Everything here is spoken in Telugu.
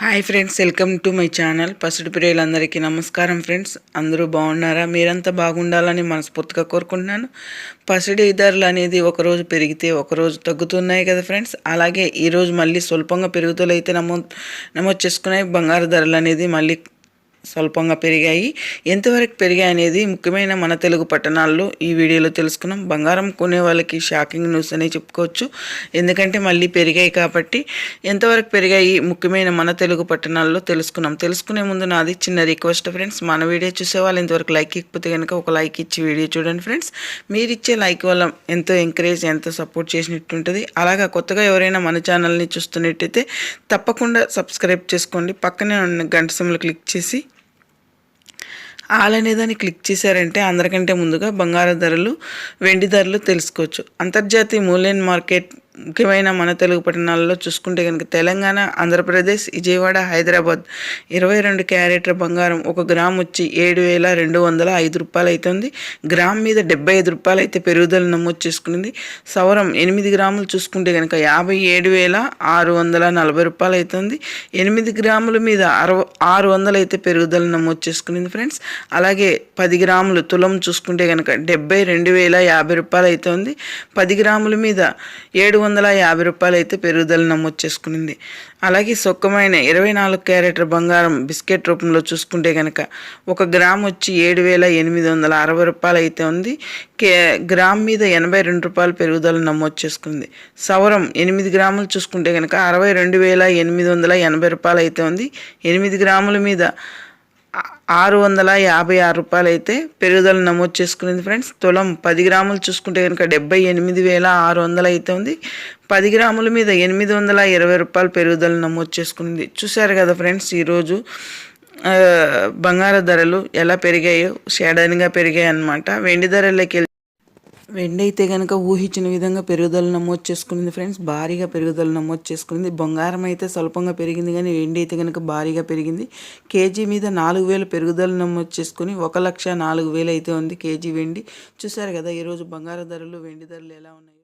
Hi friends welcome to my channel. పసిడి ప్రియులందరికీ నమస్కారం ఫ్రెండ్స్. అందరూ బాగున్నారా? మీరంతా బాగుండాలని మనస్ఫూర్తిగా కోరుకుంటున్నాను. పసిడి ధరలు అనేది ఒకరోజు పెరిగితే ఒకరోజు తగ్గుతున్నాయి కదా ఫ్రెండ్స్. అలాగే ఈరోజు మళ్ళీ స్వల్పంగా పెరుగుదలైతే అయితే నమోదు చేసుకున్నాయి. బంగారు ధరలు అనేది మళ్ళీ స్వల్పంగా పెరిగాయి. ఎంతవరకు పెరిగాయి అనేది ముఖ్యమైన మన తెలుగు పట్టణాల్లో ఈ వీడియోలో తెలుసుకున్నాం. బంగారం కొనే వాళ్ళకి షాకింగ్ న్యూస్ అనే చెప్పుకోవచ్చు. ఎందుకంటే మళ్ళీ పెరిగాయి కాబట్టి ఎంతవరకు పెరిగాయి ముఖ్యమైన మన తెలుగు పట్టణాల్లో తెలుసుకున్నాం. తెలుసుకునే ముందు నాది చిన్న రిక్వెస్ట్ ఫ్రెండ్స్ మన వీడియో చూసే వాళ్ళు ఇంతవరకు లైక్ ఇకపోతే కనుక ఒక లైక్ ఇచ్చి వీడియో చూడండి ఫ్రెండ్స్. మీరు ఇచ్చే లైక్ వల్ల ఎంతో ఎంకరేజ్ ఎంతో సపోర్ట్ చేసినట్టు ఉంటుంది. అలాగా కొత్తగా ఎవరైనా మన ఛానల్ని చూస్తున్నట్టయితే తప్పకుండా సబ్స్క్రైబ్ చేసుకోండి. పక్కనే ఉన్న గంట సిమ్లు క్లిక్ చేసి ఆల్ అనేదాన్ని క్లిక్ చేశారంటే అందరికంటే ముందుగా బంగారు ధరలు వెండి ధరలు తెలుసుకోవచ్చు. అంతర్జాతీయ మూల్యం మార్కెట్ ముఖ్యమైన మన తెలుగు పట్టణాలలో చూసుకుంటే కనుక తెలంగాణ ఆంధ్రప్రదేశ్ విజయవాడ హైదరాబాద్ ఇరవై రెండు క్యారెట్ల బంగారం ఒక గ్రామ్ వచ్చి ఏడు వేల రెండు వందల ఐదు రూపాయలు అవుతుంది గ్రామ్ మీద డెబ్బై ఐదు రూపాయలు అయితే పెరుగుదల నమోదు చేసుకునింది. సవరం ఎనిమిది గ్రాములు చూసుకుంటే కనుక యాభై ఏడు వేల ఆరు వందల నలభై రూపాయలు అవుతుంది ఎనిమిది గ్రాముల మీద అరవ ఆరు వందలు అయితే పెరుగుదల నమోదు చేసుకునింది ఫ్రెండ్స్. అలాగే పది గ్రాములు తులం చూసుకుంటే కనుక డెబ్బై రెండు వేల యాభై రూపాయలు అవుతుంది పది గ్రాముల మీద ఏడు వందల యాభై రూపాయలు అయితే పెరుగుదల నమోదు చేసుకునింది. అలాగే సొక్కమైన ఇరవై నాలుగు క్యారెట్ల బంగారం బిస్కెట్ రూపంలో చూసుకుంటే కనుక ఒక గ్రామ్ వచ్చి ఏడు వేల ఎనిమిది వందల అరవై రూపాయలు అయితే ఉంది. కే గ్రామ్ మీద ఎనభై రెండు రూపాయలు పెరుగుదల నమోదు చేసుకుంది. సవరం ఎనిమిది గ్రాములు చూసుకుంటే కనుక అరవై రెండు వేల ఎనిమిది వందల ఎనభై రూపాయలు అయితే ఉంది. ఎనిమిది గ్రాముల మీద ఆరు వందల యాభై ఆరు రూపాయలు అయితే పెరుగుదల నమోదు చేసుకునేది ఫ్రెండ్స్. తులం పది గ్రాములు చూసుకుంటే కనుక డెబ్బై ఎనిమిది వేల ఆరు వందలు అయితే ఉంది. పది గ్రాముల మీద ఎనిమిది వందల ఇరవై రూపాయలు పెరుగుదల నమోదు చేసుకుంది చూశారు కదా ఫ్రెండ్స్ ఈరోజు బంగారు ధరలు ఎలా పెరిగాయో షేడన్గా పెరిగాయి అన్నమాట వెండి ధరలకి వెండి అయితే కనుక ఊహించిన విధంగా పెరుగుదల నమోదు చేసుకుంది ఫ్రెండ్స్. భారీగా పెరుగుదల నమోదు చేసుకుంది బంగారం అయితే స్వల్పంగా పెరిగింది కానీ వెండి అయితే కనుక భారీగా పెరిగింది. కేజీ మీద నాలుగు వేలు పెరుగుదల నమోదు చేసుకుని ఒక లక్ష నాలుగు వేలు అయితే ఉంది కేజీ వెండి. చూసారు కదా ఈరోజు బంగారు ధరలు వెండి ధరలు ఎలా ఉన్నాయి?